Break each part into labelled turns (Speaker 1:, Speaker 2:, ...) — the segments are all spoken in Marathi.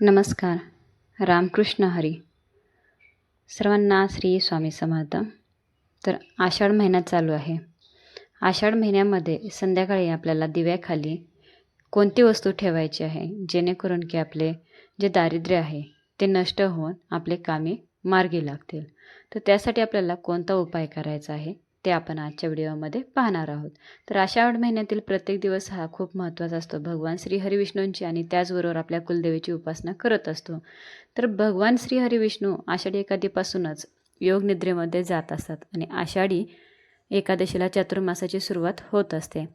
Speaker 1: नमस्कार. रामकृष्ण हरी. सर्वांना श्री स्वामी समर्थ. तर आषाढ महिना चालू आहे. आषाढ महिन्यामध्ये संध्याकाळी आपल्याला दिव्याखाली कोणती वस्तू ठेवायची आहे? जेणेकरून की आपले जे दारिद्र्य आहे ते नष्ट होऊन आपले कामे मार्गी लागतील. तर त्यासाठी आपल्याला कोणता उपाय करायचा आहे? ते आपण आजच्या व्हिडिओमध्ये पाहणार आहोत. तर आषाढ महिन्यातील प्रत्येक दिवस हा खूप महत्त्वाचा असतो. भगवान श्री हरिविष्णूंची आणि त्याचबरोबर आपल्या कुलदेवीची उपासना करत असतो. तर भगवान श्री हरिविष्णू आषाढी एकादीपासूनच योगनिद्रेमध्ये जात असतात आणि आषाढी एकादशीला चातुर्मासाची सुरुवात होत असते.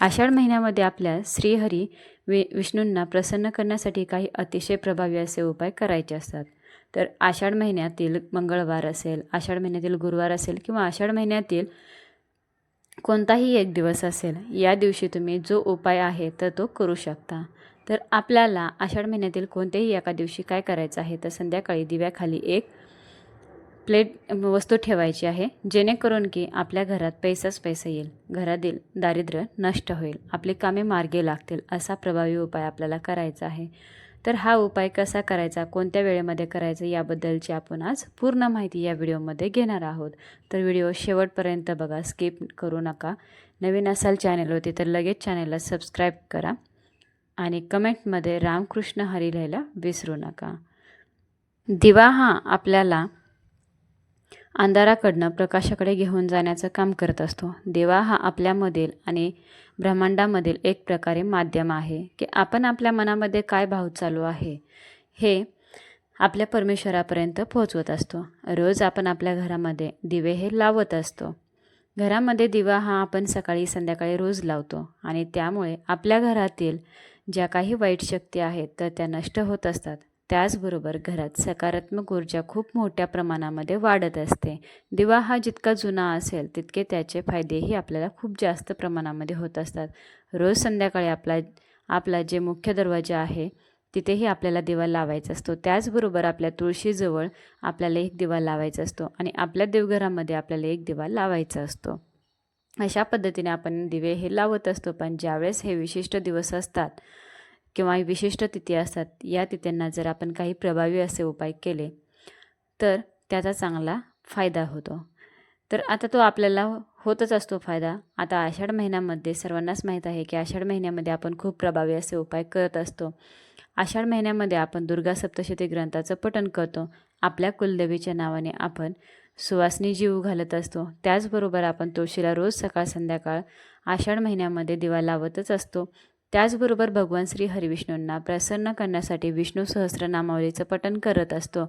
Speaker 1: आषाढ महिन्यामध्ये आपल्या श्रीहरी वि विष्णूंना प्रसन्न करण्यासाठी काही अतिशय प्रभावी असे उपाय करायचे असतात. तर आषाढ महिन्यातील मंगळवार असेल आषाढ महिन्यातील गुरुवार असेल किंवा आषाढ महिन्यातील कोणताही एक दिवस असेल या दिवशी तुम्ही जो उपाय आहे तर तो करू शकता. तर आपल्याला आषाढ महिन्यातील कोणत्याही एका दिवशी काय करायचं आहे तर संध्याकाळी दिव्याखाली एक प्लेट वस्तू ठेवायची आहे जेणेकरून की आपल्या घरात पैसाच पैसा येईल. घरातील दारिद्र्य नष्ट होईल. आपली कामे मार्गे लागतील असा प्रभावी उपाय आपल्याला करायचा आहे. तर हा उपाय कसा करायचा कोणत्या वेळेमध्ये करायचा याबद्दलची आपण आज पूर्ण माहिती या व्हिडिओमध्ये घेणार आहोत. तर व्हिडिओ शेवटपर्यंत बघा स्किप करू नका. नवीन असाल चॅनलवरती तर लगेच चॅनलला सबस्क्राईब करा आणि कमेंटमध्ये रामकृष्ण हरी लिहायला विसरू नका. दिवा हा आपल्याला अंधाराकडनं प्रकाशाकडे घेऊन जाण्याचं काम करत असतो. दिवा हा आपल्यामधील आणि ब्रह्मांडामधील एक प्रकारे माध्यम आहे की आपण आपल्या मनामध्ये काय भाव चालू आहे हे आपल्या परमेश्वरापर्यंत पोहोचवत असतो. रोज आपण आपल्या घरामध्ये दिवे हे लावत असतो. घरामध्ये दिवा हा आपण सकाळी संध्याकाळी रोज लावतो आणि त्यामुळे आपल्या घरातील ज्या काही वाईट शक्ती आहेत तर त्या नष्ट होत असतात. त्याचबरोबर घरात सकारात्मक ऊर्जा खूप मोठ्या प्रमाणामध्ये वाढत असते. दिवा हा जितका जुना असेल तितके त्याचे फायदेही आपल्याला खूप जास्त प्रमाणामध्ये होत असतात. रोज संध्याकाळी आपला आपला जे मुख्य दरवाजा आहे तिथेही आपल्याला दिवा लावायचा असतो. त्याचबरोबर आपल्या तुळशीजवळ आपल्याला एक दिवा लावायचा असतो आणि आपल्या देवघरामध्ये आपल्याला एक दिवा लावायचा असतो. अशा पद्धतीने आपण दिवे हे लावत असतो पण ज्यावेळेस हे विशिष्ट दिवस असतात किंवा विशिष्ट तिथी असतात या तिथींना जर आपण काही प्रभावी असे उपाय केले तर त्याचा चांगला फायदा होतो. तर आता तो आपल्याला होतच असतो फायदा. आता आषाढ महिन्यामध्ये सर्वांनाच माहीत आहे की आषाढ महिन्यामध्ये आपण खूप प्रभावी असे उपाय करत असतो. आषाढ महिन्यामध्ये आपण दुर्गा सप्तशती ग्रंथाचं पठण करतो. आपल्या कुलदेवीच्या नावाने आपण सुवासनी जीव घालत असतो. त्याचबरोबर आपण तुळशीला रोज सकाळ संध्याकाळ आषाढ महिन्यामध्ये दिवा लावतच असतो. त्याचबरोबर भगवान श्री हरिविष्णूंना प्रसन्न करण्यासाठी विष्णू सहस्रनामावलीचं पठन करत असतो.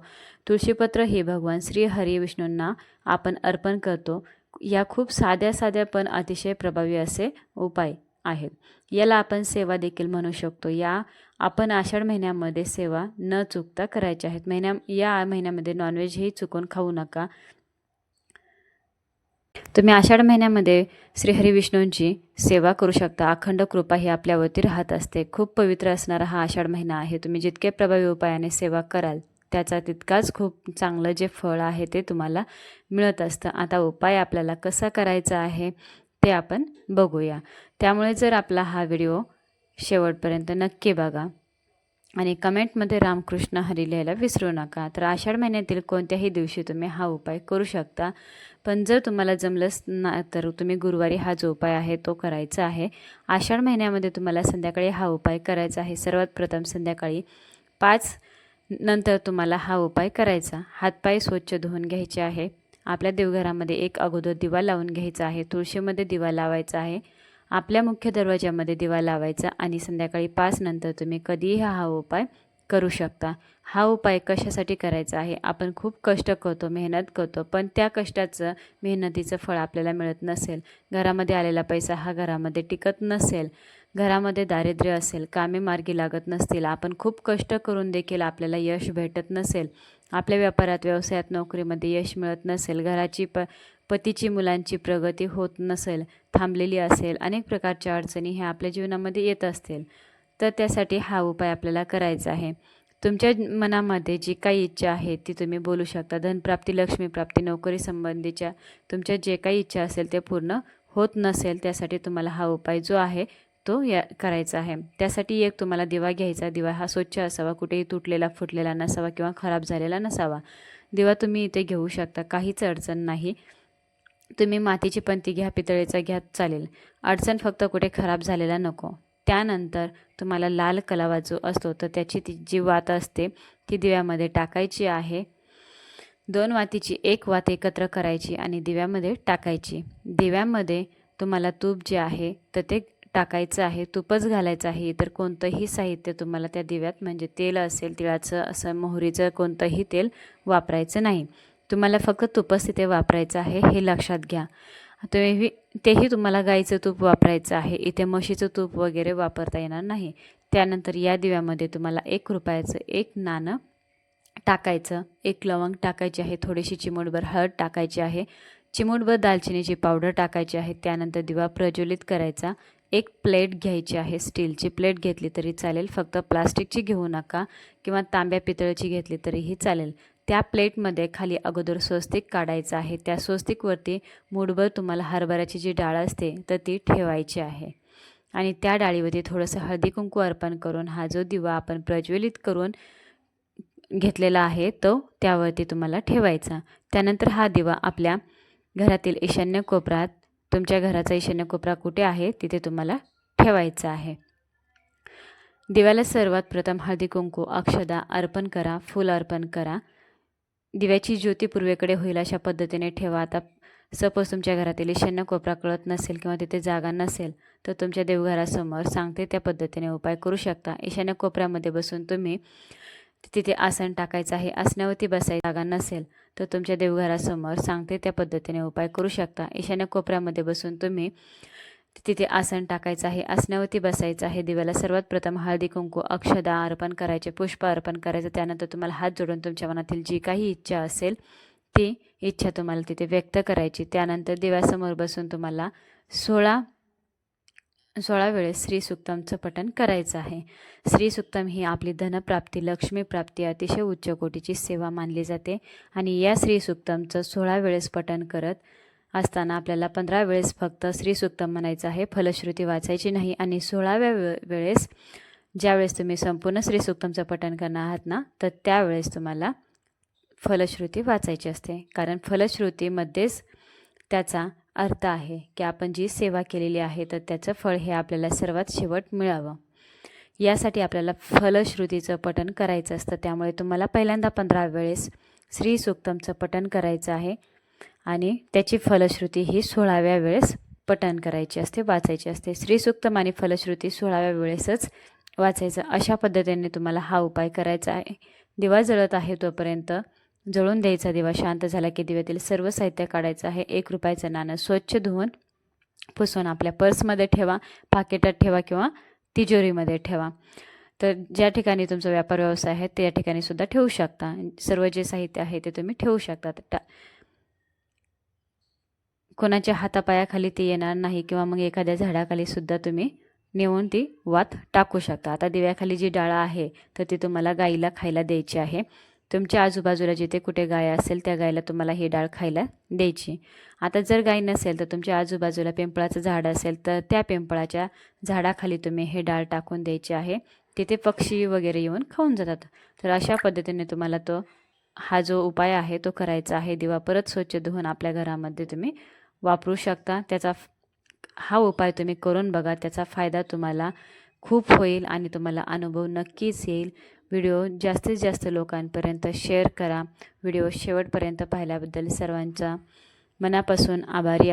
Speaker 1: तुळशीपत्र हे भगवान श्री हरिविष्णूंना आपण अर्पण करतो. या खूप साध्या साध्या पण अतिशय प्रभावी असे उपाय आहेत. याला आपण सेवा देखील म्हणू शकतो. या आपण आषाढ महिन्यामध्ये सेवा न चुकता करायच्या आहेत. महिन्या या महिन्यामध्ये नॉनव्हेजही चुकून खाऊ नका. तुम्ही आषाढ महिन्यामध्ये श्रीहरी विष्णूंची सेवा करू शकता. अखंड कृपा ही आपल्यावरती राहत असते. खूप पवित्र असणारा हा आषाढ महिना आहे. तुम्ही जितके प्रभावी उपायाने सेवा कराल त्याचा तितकाच खूप चांगलं जे फळ आहे ते तुम्हाला मिळत असतं. आता उपाय आपल्याला कसा करायचा आहे ते आपण बघूया. त्यामुळे जर आपला हा व्हिडिओ शेवटपर्यंत नक्की बघा. आणि कमेंटमध्ये रामकृष्ण हरी लिहायला विसरू नका. तर आषाढ महिन्यातील कोणत्याही दिवशी तुम्ही हा उपाय करू शकता. पण जर तुम्हाला जमलंच ना तर तुम्ही गुरुवारी हा जो उपाय आहे तो करायचा आहे. आषाढ महिन्यामध्ये तुम्हाला संध्याकाळी हा उपाय करायचा आहे. सर्वात प्रथम संध्याकाळी पाच नंतर तुम्हाला हा उपाय करायचा. हातपाय स्वच्छ धुवून घ्यायचे आहे. आपल्या देवघरामध्ये एक अगोदर दिवा लावून घ्यायचा आहे. तुळशीमध्ये दिवा लावायचा आहे. आपल्या मुख्य दरवाजामध्ये दिवा लावायचा आणि संध्याकाळी पाच नंतर तुम्ही कधीही हा उपाय करू शकता. हा उपाय कशासाठी करायचा आहे? आपण खूप कष्ट करतो मेहनत करतो पण त्या कष्टाचं मेहनतीचं फळ आपल्याला मिळत नसेल. घरामध्ये आलेला पैसा हा घरामध्ये टिकत नसेल. घरामध्ये दारिद्र्य असेल कामे मार्गी लागत नसतील आपण खूप कष्ट करून देखील आपल्याला यश भेटत नसेल. आपल्या व्यापारात व्यवसायात नोकरीमध्ये यश मिळत नसेल. घराची प पतीची मुलांची प्रगती होत नसेल थांबलेली असेल अनेक प्रकारच्या अडचणी ह्या आपल्या जीवनामध्ये येत असतील तर त्यासाठी हा उपाय आपल्याला करायचा आहे. तुमच्या मनामध्ये जी काही इच्छा आहे ती तुम्ही बोलू शकता. धनप्राप्ती लक्ष्मीप्राप्ती नोकरी संबंधीच्या तुमच्या जे काही इच्छा असेल ते पूर्ण होत नसेल त्यासाठी तुम्हाला हा उपाय जो आहे तो या करायचा आहे. त्यासाठी एक तुम्हाला दिवा घ्यायचा. दिवा हा स्वच्छ असावा. कुठेही तुटलेला फुटलेला नसावा किंवा खराब झालेला नसावा. दिवा तुम्ही इथे घेऊ शकता. काहीच अडचण नाही. तुम्ही मातीची पंती घ्या पितळेचा घ्या चालेल. अडचण फक्त कुठे खराब झालेला नको. त्यानंतर तुम्हाला लाल कलावा जो असतो तर त्याची ती जी वात असते ती दिव्यामध्ये टाकायची आहे. दोन वातीची एक वात एकत्र करायची आणि दिव्यामध्ये टाकायची. दिव्यामध्ये तुम्हाला तूप जे आहे तर ते टाकायचं आहे तूपच घालायचं आहे. इतर कोणतंही साहित्य तुम्हाला त्या दिव्यात म्हणजे तेल असेल तिळाचं असं मोहरीचं कोणतंही तेल वापरायचं नाही. तुम्हाला फक्त तुपच तिथे वापरायचं आहे हे लक्षात घ्या. तुम्ही तेही तुम्हाला गाईचं तूप वापरायचं आहे. इथे म्हशीचं तूप वगैरे वापरता येणार नाही. त्यानंतर या दिव्यामध्ये तुम्हाला एक रुपयाचं एक नाणं टाकायचं. एक लवंग टाकायची आहे थोडीशी चिमूटभर हळद टाकायची आहे. चिमूटभर दालचिनीची पावडर टाकायची आहे. त्यानंतर दिवा प्रज्वलित करायचा. एक प्लेट घ्यायची आहे स्टीलची प्लेट घेतली तरी चालेल. फक्त प्लास्टिकची घेऊ नका किंवा तांब्या पितळची घेतली तरीही चालेल. त्या प्लेटमध्ये खाली अगोदर स्वस्तिक काढायचं आहे. त्या स्वस्तिकवरती मूठभर तुम्हाला हरभऱ्याची जी डाळ असते तर ती ठेवायची आहे. आणि त्या डाळीवरती थोडंसं हळदी कुंकू अर्पण करून हा जो दिवा आपण प्रज्वलित करून घेतलेला आहे तो त्यावरती तुम्हाला ठेवायचा. त्यानंतर हा दिवा आपल्या घरातील ईशान्य कोपऱ्यात तुमच्या घराचा ईशान्य कोपरा कुठे आहे तिथे तुम्हाला ठेवायचा आहे. दिव्याला सर्वात प्रथम हळदी कुंकू अक्षदा अर्पण करा फूल अर्पण करा. दिव्याची ज्योती पूर्वेकडे होईल अशा पद्धतीने ठेवा. आता सपोज तुमच्या घरातील ईशान्य कोपरा कळत नसेल किंवा तिथे जागा नसेल तर तुमच्या देवघरासमोर सांगते त्या पद्धतीने उपाय करू शकता. ईशान्य कोपऱ्यामध्ये बसून तुम्ही तिथे आसन टाकायचं आहे. आसनावरती बसायची जागा नसेल तर तुमच्या देवघरासमोर सांगते त्या पद्धतीने उपाय करू शकता. ईशान्य कोपऱ्यामध्ये बसून तुम्ही तिथे आसन टाकायचं आहे आसनावरती बसायचं आहे. दिव्याला सर्वात प्रथम हळदी कुंकू अक्षदा अर्पण करायचे पुष्प अर्पण करायचं. त्यानंतर तुम्हाला हात जोडून तुमच्या मनातील जी काही इच्छा असेल ती इच्छा तुम्हाला तिथे व्यक्त करायची. त्यानंतर दिव्यासमोर बसून तुम्हाला सोळा सोळा वेळेस श्रीसुक्तमचं पठण करायचं आहे. श्रीसुक्तम ही आपली धनप्राप्ती लक्ष्मीप्राप्ती अतिशय उच्च कोटीची सेवा मानली जाते. आणि या श्रीसुक्तमचं सोळा वेळेस पठण करत असताना आपल्याला पंधरा वेळेस फक्त श्रीसुक्तम म्हणायचं आहे. फलश्रुती वाचायची नाही आणि सोळाव्या वे वेळेस ज्यावेळेस तुम्ही संपूर्ण श्रीसुक्तमचं पठण करणार आहात ना तर त्यावेळेस तुम्हाला फलश्रुती वाचायची असते. कारण फलश्रुतीमध्येच त्याचा अर्थ आहे की आपण जी सेवा केलेली आहे तर त्याचं फळ हे आपल्याला सर्वात शेवट मिळावं. यासाठी आपल्याला फलश्रुतीचं पठण करायचं असतं. त्यामुळे तुम्हाला पहिल्यांदा पंधरा वेळेस श्री सुक्तमचं पठण करायचं आहे. आणि त्याची फलश्रुती ही सोळाव्या वेळेस पठण करायची असते वाचायची असते. श्रीसुक्तम आणि फलश्रुती सोळाव्या वेळेसच वाचायचं. अशा पद्धतीने तुम्हाला हा उपाय करायचा आहे. दिवा जळत आहे तोपर्यंत जळून द्यायचा दिवा शांत झाला की दिव्यातील सर्व साहित्य काढायचं आहे. एक रुपयाचं नाणं स्वच्छ धुवून पुसून आपल्या पर्समध्ये ठेवा पाकिटात ठेवा किंवा तिजोरीमध्ये ठेवा. तर ज्या ठिकाणी तुमचा व्यापार व्यवसाय आहे त्या ठिकाणी सुद्धा ठेवू शकता. सर्व जे साहित्य आहे ते तुम्ही ठेवू शकता. टा कोणाच्या हातापायाखाली ती येणार नाही किंवा मग एखाद्या झाडाखाली सुद्धा तुम्ही नेऊन ती वात टाकू शकता. आता दिव्याखाली जी डाळ आहे तर ती तुम्हाला गाईला खायला द्यायची आहे. तुमच्या आजूबाजूला जिथे कुठे गाय असेल त्या गायला तुम्हाला ही डाळ खायला द्यायची. आता जर गाय नसेल तर तुमच्या आजूबाजूला पिंपळाचं झाड असेल तर त्या पिंपळाच्या झाडाखाली तुम्ही हे डाळ टाकून द्यायची आहे. तिथे पक्षी वगैरे येऊन खाऊन जातात. तर अशा पद्धतीने तुम्हाला तो हा जो उपाय आहे तो करायचा आहे. दिवा परत स्वच्छ धुवून आपल्या घरामध्ये तुम्ही वापरू शकता. त्याचा हा उपाय तुम्ही करून बघा. त्याचा फायदा तुम्हाला खूप होईल आणि तुम्हाला अनुभव नक्कीच येईल. व्हिडिओ जास्तीत जास्त लोकांपर्यंत शेअर करा. व्हिडिओ शेवटपर्यंत पाहिल्याबद्दल सर्वांचा मनापासून आभारी आहे